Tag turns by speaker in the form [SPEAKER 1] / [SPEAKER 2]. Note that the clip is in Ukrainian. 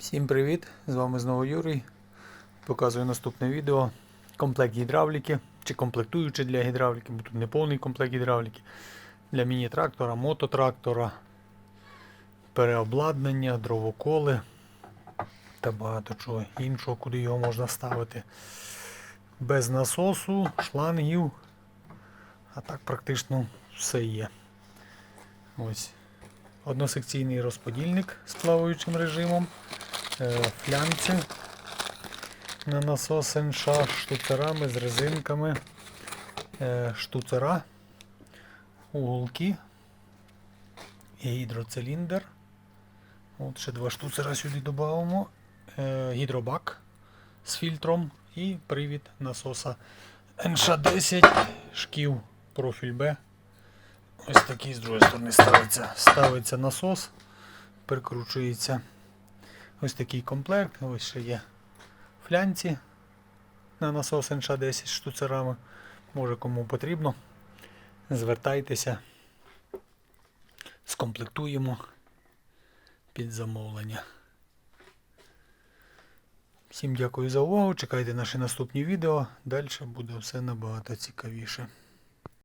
[SPEAKER 1] Всім привіт! З вами знову Юрій. Показую наступне відео. Комплект гідравліки чи комплектуючи для гідравліки, бо тут не повний комплект гідравліки. Для міні-трактора, мототрактора, переобладнання, дровоколи та багато чого іншого, куди його можна ставити. Без насосу, шлангів. А так практично все є. Ось. Односекційний розподільник з плаваючим режимом флянці на насос НШ штуцерами, з резинками, е, штуцера, уголки і гідроциліндр. От ще два штуцера сюди додамо. Е, гідробак з фільтром і привід насоса НШ-10 шків профіль Б. Ось такий з другої сторони ставиться. Ставиться насос, прикручується. Ось такий комплект. Ось ще є флянці на насос НШ-10 з штуцерами. Може кому потрібно. Звертайтеся. Скомплектуємо під замовлення. Всім дякую за увагу. Чекайте наші наступні відео. Далі буде все набагато цікавіше.